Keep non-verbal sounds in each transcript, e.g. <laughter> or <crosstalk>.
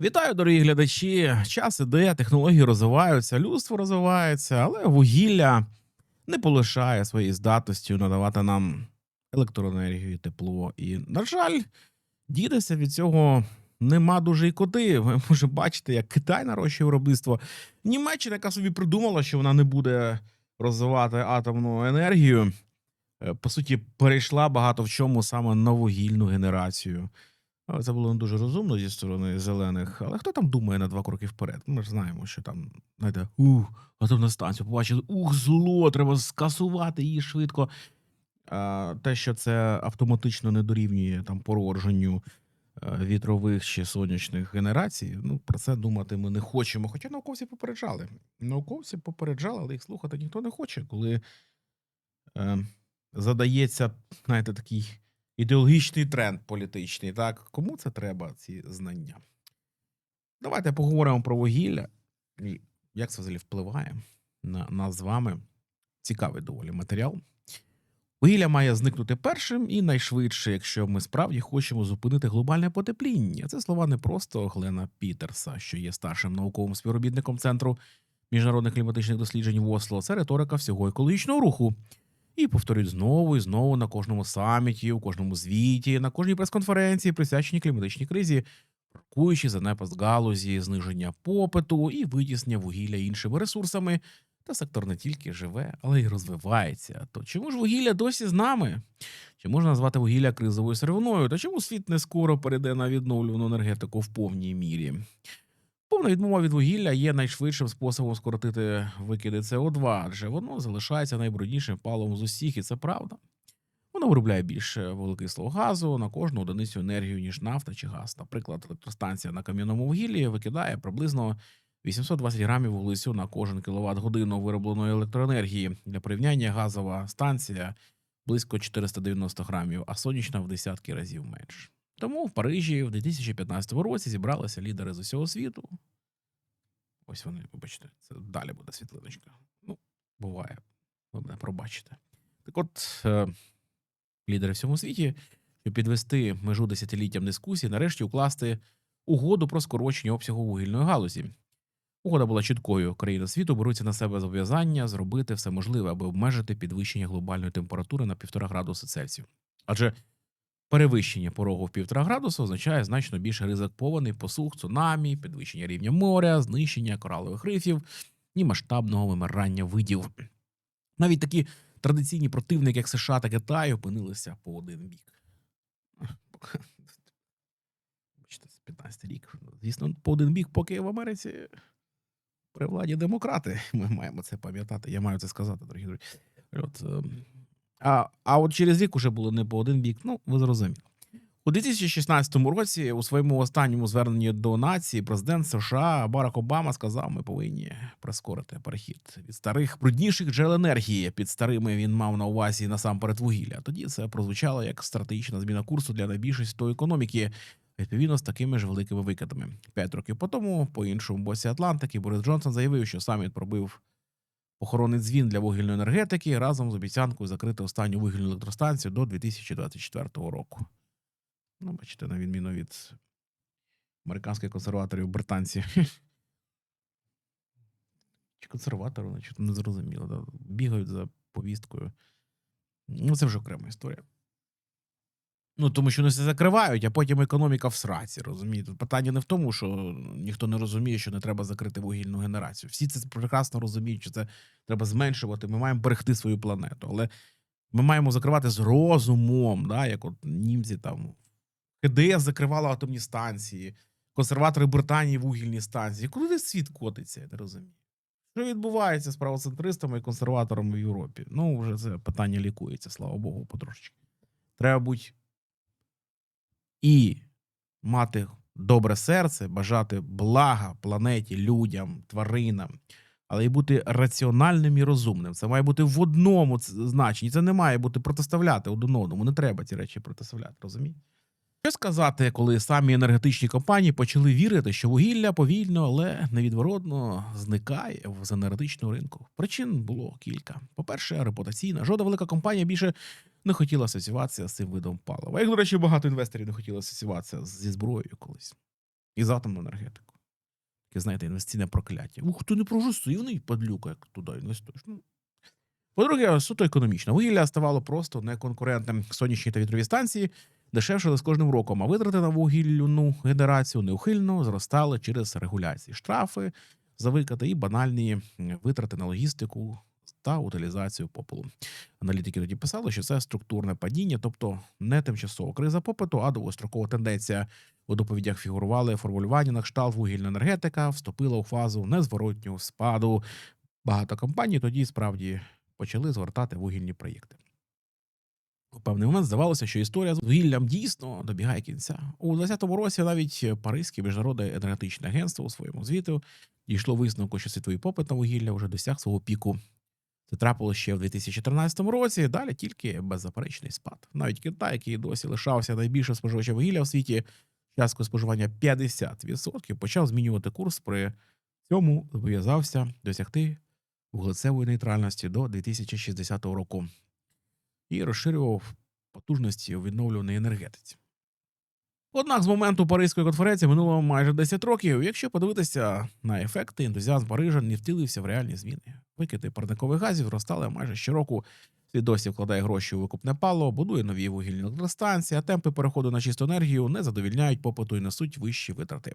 Вітаю, дорогі глядачі. Час іде, технології розвиваються, людство розвивається, але вугілля не полишає своєї здатності надавати нам електроенергію, тепло. І, на жаль, дітися від цього нема дуже і коти. Ви може бачите, як Китай нарощує виробництво. Німеччина, яка собі придумала, що вона не буде розвивати атомну енергію, е, по суті, перейшла багато в чому саме на вугільну генерацію. Це було не дуже розумно зі сторони зелених. Але хто там думає на два кроки вперед? Ми ж знаємо, що там, знаєте, ух, атомна станція, побачили, ух, зло, треба скасувати її швидко. А, те, що це автоматично не дорівнює там породженню е, вітрових чи сонячних генерацій, ну про це думати ми не хочемо. Хоча науковці попереджали. Науковці попереджали, але їх слухати ніхто не хоче, коли е, задається, знаєте, такий ідеологічний тренд політичний. Так, кому це треба, ці знання? Давайте поговоримо про вугілля і як це взагалі впливає на нас з вами. Цікавий доволі матеріал. Вугілля має зникнути першим і найшвидше, якщо ми справді хочемо зупинити глобальне потепління. Це слова не просто Глена Пітерса, що є старшим науковим співробітником Центру міжнародних кліматичних досліджень в Осло. Це риторика всього екологічного руху. І повторюють знову і знову на кожному саміті, у кожному звіті, на кожній прес-конференції, присвяченій кліматичній кризі, прокуючи занепаст галузі, зниження попиту і витіснення вугілля іншими ресурсами. Та сектор не тільки живе, але й розвивається. То чому ж вугілля досі з нами? Чи можна назвати вугілля кризовою сировиною? Та чому світ не скоро перейде на відновлювану енергетику в повній мірі? Повна відмова від вугілля є найшвидшим способом скоротити викиди СО2, адже воно залишається найбруднішим паливом з усіх, і це правда. Воно виробляє більше вуглекислого газу на кожну одиницю енергію, ніж нафта чи газ. Наприклад, електростанція на кам'яному вугіллі викидає приблизно 820 грамів вуглецю на кожен кіловат годину виробленої електроенергії. Для порівняння газова станція близько 490 грамів, а сонячна в десятки разів менше. Тому в Парижі в 2015 році зібралися лідери з усього світу. Ось вони, вибачте, це далі буде світлиночка. Ну, буває, ви мене пробачите. Так от, е, лідери всьому світі, щоб підвести межу десятиліттям дискусії, нарешті укласти угоду про скорочення обсягу вугільної галузі. Угода була чіткою. Країни світу беруться на себе зобов'язання зробити все можливе, аби обмежити підвищення глобальної температури на 1,5 градуса Цельсію. Адже Перевищення порогу в півтора градуса означає значно більше ризик повеней, посух, цунамі, підвищення рівня моря, знищення коралових рифів і масштабного вимирання видів. Навіть такі традиційні противники, як США та Китай, опинилися по один бік. 15 рік. Звісно, по один бік, поки в Америці при владі демократи. Ми маємо це пам'ятати. Я маю це сказати, дорогі друзі. От, ем, а, а от через рік уже було не по один бік. Ну, ви зрозуміли. У 2016 році, у своєму останньому зверненні до нації, президент США Барак Обама сказав: ми повинні прискорити перехід від старих брудніших джерел енергії. Під старими він мав на увазі насамперед вугілля. Тоді це прозвучало як стратегічна зміна курсу для найбільшої світової економіки. Відповідно з такими ж великими викидами. П'ять років по тому, по іншому боці Атлантики, Борис Джонсон заявив, що саміт пробив похоронний дзвін для вугільної енергетики разом з обіцянкою закрити останню вугільну електростанцію до 2024 року. Ну, бачите, на відміну від американських консерваторів британці. <laughs> Чи консерватори, значить, не зрозуміло. Да? Бігають за повісткою. Ну, це вже окрема історія. Ну, тому що вони все закривають, а потім економіка в сраці, розумієте? Питання не в тому, що ніхто не розуміє, що не треба закрити вугільну генерацію. Всі це прекрасно розуміють, що це треба зменшувати. Ми маємо берегти свою планету. Але ми маємо закривати з розумом, да, як от німці там КДС закривала атомні станції, консерватори Британії вугільні станції. Куди світ котиться, я не розумію. Що відбувається з правоцентристами і консерваторами в Європі? Ну, вже це питання лікується, слава Богу, потрошечки. Треба бути і мати добре серце, бажати блага планеті, людям, тваринам, але й бути раціональним і розумним. Це має бути в одному значенні. Це не має бути протиставляти один одному. Не треба ці речі протиставляти, розумієте? Що сказати, коли самі енергетичні компанії почали вірити, що вугілля повільно, але невідворотно зникає з енергетичного ринку? Причин було кілька. По-перше, репутаційна. Жодна велика компанія більше не хотіла асоціюватися з цим видом палива. Як, до речі, багато інвесторів не хотіли асоціюватися зі зброєю колись. і за атомну енергетику. Таке, знаєте, інвестиційне прокляття. Ух, ти не прогресивний падлюка, як туди інвестуєш. Ну, по-друге, суто економічно. Вугілля ставало просто неконкурентним. Сонячні та вітрові станції дешевшили з кожним роком, а витрати на вугільну генерацію неухильно зростали через регуляції, штрафи за викати і банальні витрати на логістику та утилізацію попелу. Аналітики тоді писали, що це структурне падіння, тобто не тимчасова криза попиту, а довгострокова тенденція. У доповідях фігурували формулювання на кшталт вугільна енергетика вступила у фазу незворотнього спаду. Багато компаній тоді справді почали згортати вугільні проєкти. У певний момент здавалося, що історія з вугіллям дійсно добігає кінця. У 2020 році навіть Паризьке міжнародне енергетичне агентство у своєму звіту дійшло висновку, що світовий попит на вугілля вже досяг свого піку. Це трапилося ще в 2014 році. Далі тільки беззаперечний спад. Навіть Китай, який досі лишався найбільшим споживачем вугілля в світі, часткою споживання 50%, почав змінювати курс. При цьому зобов'язався досягти вуглецевої нейтральності до 2060 року і розширював потужності у відновлюваній енергетиці. Однак з моменту Паризької конференції минуло майже 10 років. Якщо подивитися на ефекти, ентузіазм Парижан не втілився в реальні зміни. Викиди парникових газів зростали майже щороку. Світ досі вкладає гроші у викупне пало, будує нові вугільні електростанції, а темпи переходу на чисту енергію не задовільняють попиту і несуть вищі витрати.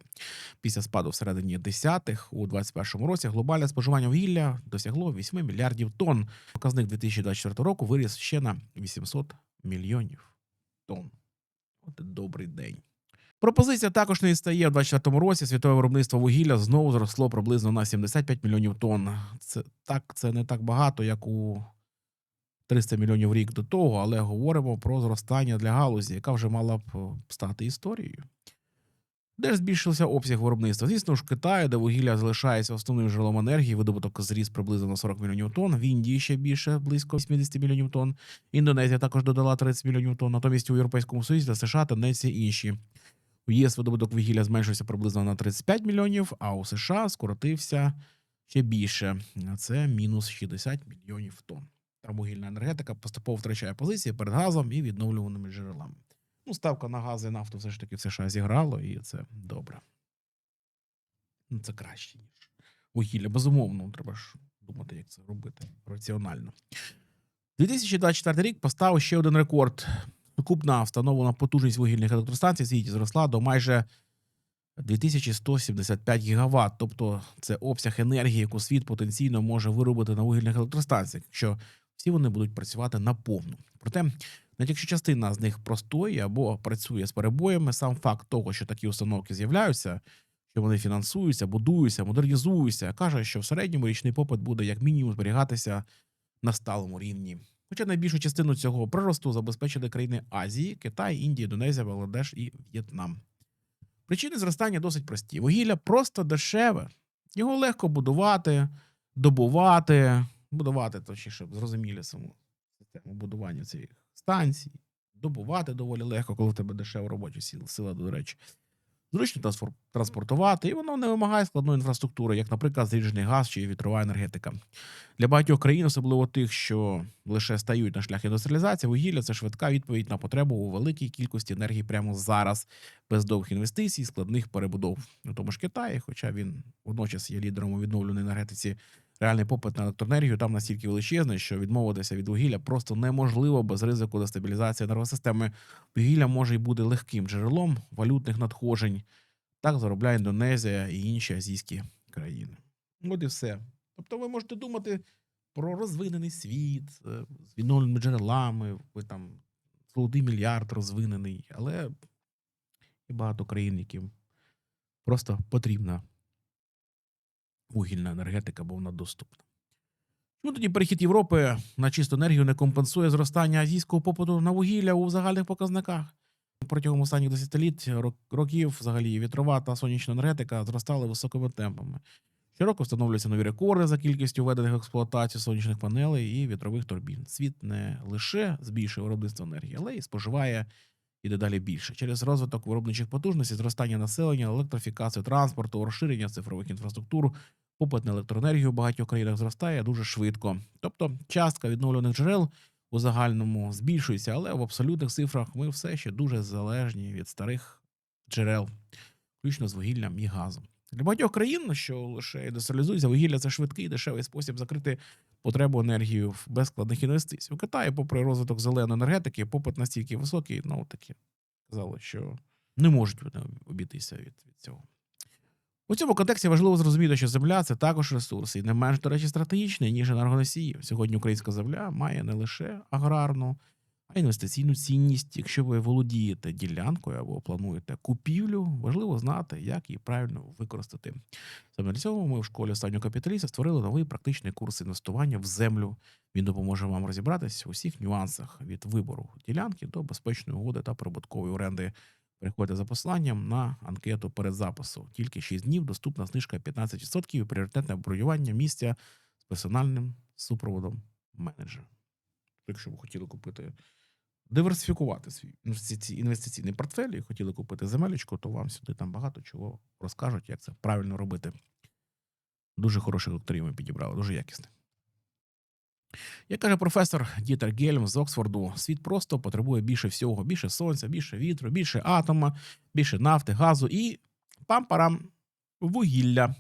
Після спаду всередині десятих у 2021 році глобальне споживання вугілля досягло 8 мільярдів тонн. Показник 2024 року виріс ще на 800 мільйонів тонн. От добрий день. Пропозиція також не відстає. У 2024 році світове виробництво вугілля знову зросло приблизно на 75 мільйонів тонн. Це так, це не так багато, як у 300 мільйонів рік до того, але говоримо про зростання для галузі, яка вже мала б е, стати історією. Де ж збільшився обсяг виробництва? Звісно ж, в Китаї, де вугілля залишається основним джерелом енергії, видобуток зріс приблизно на 40 мільйонів тонн. В Індії ще більше близько 80 мільйонів тонн. Індонезія також додала 30 мільйонів тонн. Натомість у Європейському Союзі та США тенденції інші. У ЄС видобуток вугілля зменшився приблизно на 35 мільйонів, а у США скоротився ще більше. Це мінус 60 мільйонів тонн. Там вугільна енергетика поступово втрачає позиції перед газом і відновлюваними джерелами. Ну, ставка на газ і нафту все ж таки в США зіграло, і це добре. Ну, це краще, ніж вугілля. Безумовно, треба ж думати, як це робити раціонально. 2024 рік поставив ще один рекорд. Сукупна встановлена потужність вугільних електростанцій в світі зросла до майже 2175 гігаватт. Тобто це обсяг енергії, яку світ потенційно може виробити на вугільних електростанціях, якщо всі вони будуть працювати наповну. Проте, навіть якщо частина з них простої або працює з перебоями, сам факт того, що такі установки з'являються, що вони фінансуються, будуються, модернізуються, каже, що в середньому річний попит буде як мінімум зберігатися на сталому рівні. Хоча найбільшу частину цього приросту забезпечили країни Азії, Китай, Індія, Індонезія, Бангладеш і В'єтнам. Причини зростання досить прості. Вугілля просто дешеве. Його легко будувати, добувати, будувати, точніше, щоб зрозуміли саму систему будування цих станцій, добувати доволі легко, коли в тебе дешева робоча сила до речі. Зручно транспортувати, і воно не вимагає складної інфраструктури, як, наприклад, зріджений газ чи вітрова енергетика. Для багатьох країн, особливо тих, що лише стають на шлях індустріалізації, вугілля це швидка відповідь на потребу у великій кількості енергії прямо зараз, без довгих інвестицій, складних перебудов. У тому ж Китаї, хоча він водночас є лідером у відновленій енергетиці, реальний попит на електроенергію там настільки величезний, що відмовитися від вугілля просто неможливо без ризику дестабілізації енергосистеми. Вугілля може й бути легким джерелом валютних надходжень. Так заробляє Індонезія і інші азійські країни. От і все. Тобто ви можете думати про розвинений світ е, з відновленими джерелами, ви там золотий мільярд розвинений, але є багато країн, яким просто потрібна вугільна енергетика, бо доступна. Чому тоді перехід Європи на чисту енергію не компенсує зростання азійського попиту на вугілля у загальних показниках? Протягом останніх десятиліть рок- років взагалі вітрова та сонячна енергетика зростали високими темпами. Щороку встановлюються нові рекорди за кількістю введених в експлуатацію сонячних панелей і вітрових турбін. Світ не лише збільшує виробництво енергії, але й споживає і дедалі більше. Через розвиток виробничих потужностей, зростання населення, електрифікацію транспорту, розширення цифрових інфраструктур, попит на електроенергію в багатьох країнах зростає дуже швидко. Тобто частка відновлених джерел у загальному збільшується, але в абсолютних цифрах ми все ще дуже залежні від старих джерел. включно з вугіллям і газом. Для багатьох країн, що лише індустріалізуються, вугілля це швидкий, дешевий спосіб закрити потребу енергії в складних інвестицій. У Китаї, попри розвиток зеленої енергетики, попит настільки високий, ну такі казали, що не можуть вони обійтися від, від цього. У цьому контексті важливо зрозуміти, що земля це також ресурс, і не менш, до речі, стратегічний, ніж енергоносії. Сьогодні українська земля має не лише аграрну, а й інвестиційну цінність. Якщо ви володієте ділянкою або плануєте купівлю, важливо знати, як її правильно використати. Саме для цього ми в школі останнього капіталіста створили новий практичний курс інвестування в землю. Він допоможе вам розібратися у всіх нюансах від вибору ділянки до безпечної угоди та прибуткової оренди. Переходьте за посиланням на анкету перед запису. Тільки 6 днів доступна знижка 15% і пріоритетне бронювання місця з персональним супроводом менеджера. Якщо ви хотіли купити, диверсифікувати свій інвестиційний портфель і хотіли купити земелечко, то вам сюди там багато чого розкажуть, як це правильно робити. Дуже хороших докторів ми підібрали, дуже якісних. Як каже професор Дітер Гельм з Оксфорду, світ просто потребує більше всього: більше сонця, більше вітру, більше атома, більше нафти, газу і пам-парам вугілля.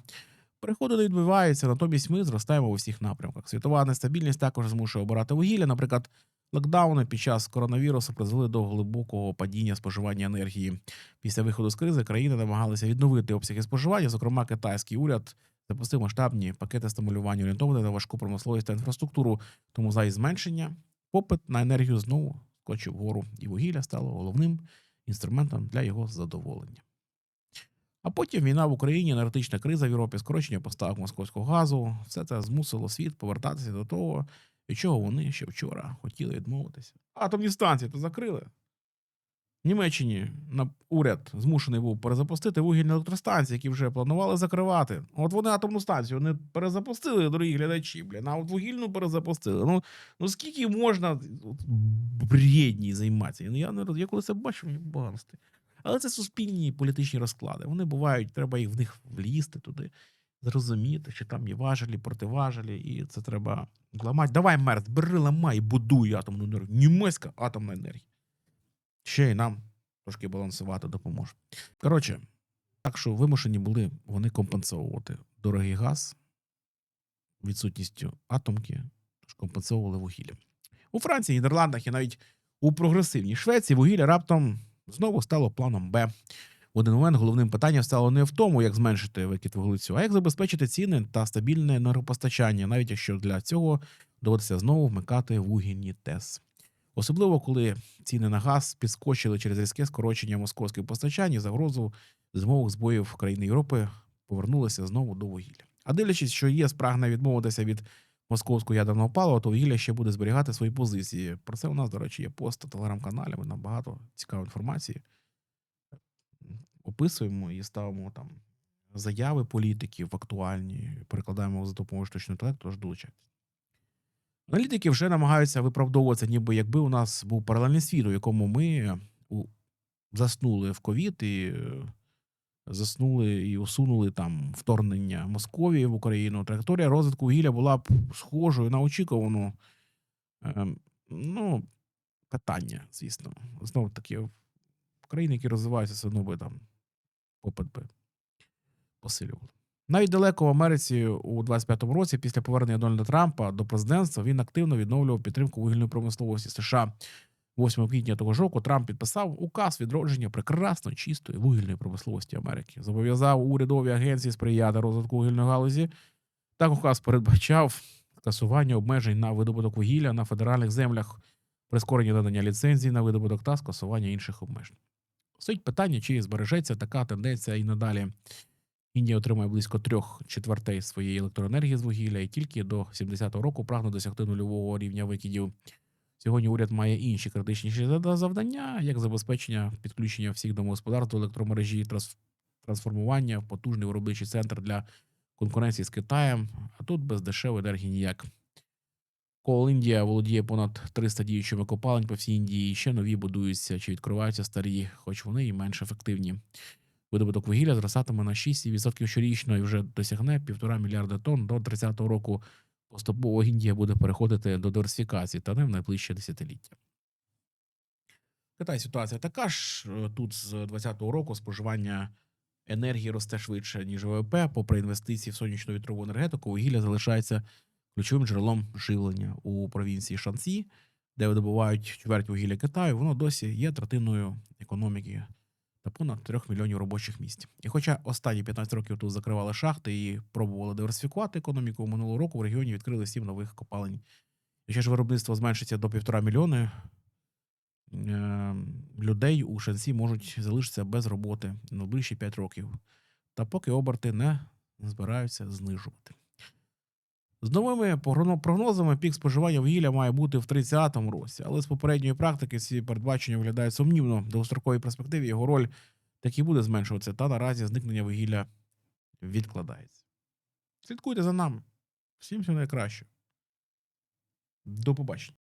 Переходи не відбуваються, натомість ми зростаємо у всіх напрямках. Світова нестабільність також змушує обирати вугілля. Наприклад, локдауни під час коронавірусу призвели до глибокого падіння споживання енергії. Після виходу з кризи країни намагалися відновити обсяги споживання. Зокрема, китайський уряд запустив масштабні пакети стимулювання, орієнтовані на важку промисловість та інфраструктуру. Тому за зменшення попит на енергію знову скочив вгору, і вугілля стало головним інструментом для його задоволення. А потім війна в Україні, енергетична криза в Європі, скорочення поставок московського газу. Все це змусило світ повертатися до того, від чого вони ще вчора хотіли відмовитися. Атомні станції то закрили. Німеччині на уряд змушений був перезапустити вугільні електростанції, які вже планували закривати. От вони атомну станцію вони перезапустили, дорогі глядачі, блін, а от вугільну перезапустили. Ну, ну скільки можна бредні займатися? Ну, я не роз- я коли це бачу, мені погано. Але це суспільні політичні розклади. Вони бувають, треба їх в них влізти туди, зрозуміти, що там є важелі, противажелі, і це треба ламати. Давай, мерз, бери, ламай, будуй атомну енергію. Німецька атомна енергія. Ще й нам трошки балансувати допоможе. Коротше, так що вимушені були вони компенсовувати дорогий газ відсутністю атомки, тож компенсовували вугілля. У Франції, Нідерландах і навіть у прогресивній Швеції вугілля раптом знову стало планом Б. В один момент головним питанням стало не в тому, як зменшити викид вуглецю, а як забезпечити ціни та стабільне енергопостачання, навіть якщо для цього доводиться знову вмикати вугільні ТЕС. Особливо коли ціни на газ підскочили через різке скорочення московських постачань і загрозу зимових збоїв країни Європи повернулися знову до вугілля. А дивлячись, що ЄС прагне відмовитися від московського ядерного палива, то вугілля ще буде зберігати свої позиції. Про це у нас, до речі, є пост на телеграм-каналі. Ми там багато цікавої інформації описуємо і ставимо там заяви політиків актуальні, перекладаємо за допомогою штучного інтелекту, тож долучайтесь. Аналітики вже намагаються виправдовуватися, ніби якби у нас був паралельний світ, у якому ми заснули в ковід і е, заснули і усунули там вторгнення Московії в Україну. Траєкторія розвитку вугілля була б схожою на очікувану. Ем, Ну, питання, звісно. Знову таки, країни, які розвиваються, все одно би там попит би посилювали. Навіть далеко в Америці у 25-му році, після повернення Дональда Трампа до президентства, він активно відновлював підтримку вугільної промисловості США. 8 квітня того ж року Трамп підписав указ відродження прекрасно чистої вугільної промисловості Америки. Зобов'язав урядові агенції сприяти розвитку вугільної галузі. Так указ передбачав скасування обмежень на видобуток вугілля на федеральних землях, прискорення надання ліцензій на видобуток та скасування інших обмежень. Стоїть питання, чи збережеться така тенденція і надалі. Індія отримує близько трьох четвертей своєї електроенергії з вугілля і тільки до 70-го року прагне досягти нульового рівня викидів. Сьогодні уряд має інші критичніші завдання, як забезпечення підключення всіх домогосподарств до електромережі, трансформування в потужний виробничий центр для конкуренції з Китаєм. А тут без дешевої енергії ніяк. Кол Індія володіє понад 300 діючими копалень по всій Індії, і ще нові будуються чи відкриваються старі, хоч вони і менш ефективні. Видобуток вугілля зростатиме на 6% щорічно і вже досягне 1,5 мільярда тонн до 30-го року. Поступово Індія буде переходити до диверсифікації та не в найближче десятиліття. Китай ситуація така ж. Е, Тут з 20-го року споживання енергії росте швидше, ніж ВВП. Попри інвестиції в сонячну вітрову енергетику, вугілля залишається ключовим джерелом живлення у провінції Шансі, де видобувають чверть вугілля Китаю. Воно досі є третиною економіки та понад 3 мільйонів робочих місць. І хоча останні 15 років тут закривали шахти і пробували диверсифікувати економіку, минулого року в регіоні відкрили сім нових копалень. Якщо ж виробництво зменшиться до півтора мільйони, е, людей у Шансі можуть залишитися без роботи на найближчі 5 років. Та поки оберти не збираються знижувати. З новими прогнозами пік споживання вугілля має бути в 30-му році, але з попередньої практики ці передбачення виглядають сумнівно. В довгостроковій перспективі його роль так і буде зменшуватися, та наразі зникнення вугілля відкладається. Слідкуйте за нами. Всім всього найкраще. До побачення.